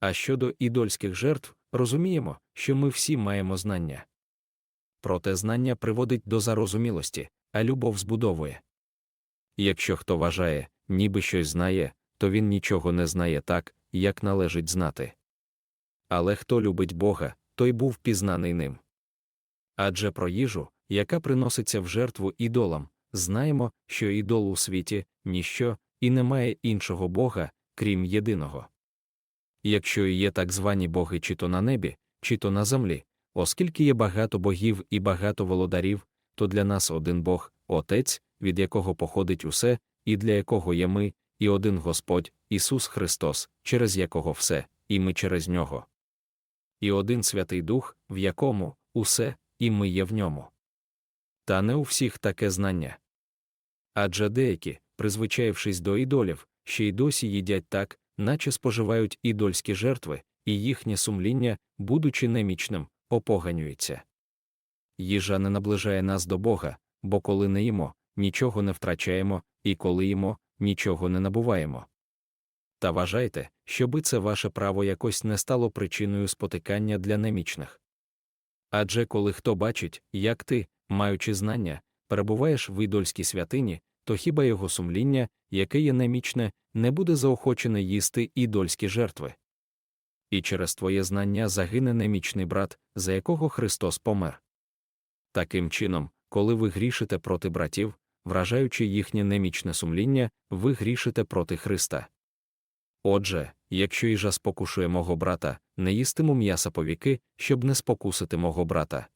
А щодо ідольських жертв, розуміємо, що ми всі маємо знання. Проте знання приводить до зарозумілості, а любов збудовує. Якщо хто вважає, ніби щось знає, то він нічого не знає так, як належить знати. Але хто любить Бога, той був пізнаний ним. Адже про їжу, яка приноситься в жертву ідолам, знаємо, що ідол у світі ніщо, і немає іншого Бога, крім єдиного. Якщо є так звані боги чи то на небі, чи то на землі, оскільки є багато богів і багато володарів, то для нас один Бог, Отець, від якого походить усе, і для якого є ми, і один Господь, Ісус Христос, через якого все, і ми через нього. І один Святий Дух, в якому усе, і ми є в ньому. Та не у всіх таке знання. Адже деякі, призвичаївшись до ідолів, ще й досі їдять так, наче споживають ідольські жертви, і їхнє сумління, будучи немічним, опоганюється. Їжа не наближає нас до Бога, бо коли не їмо, нічого не втрачаємо, і коли їмо, нічого не набуваємо. Та вважайте, щоби це ваше право якось не стало причиною спотикання для немічних. Адже коли хто бачить, як ти, маючи знання, перебуваєш в ідольській святині, то хіба його сумління, яке є немічне, не буде заохочене їсти ідольські жертви? І через твоє знання загине немічний брат, за якого Христос помер. Таким чином, коли ви грішите проти братів, вражаючи їхнє немічне сумління, ви грішите проти Христа. Отже, якщо їжа спокушує мого брата, не їстиму м'яса повіки, щоб не спокусити мого брата.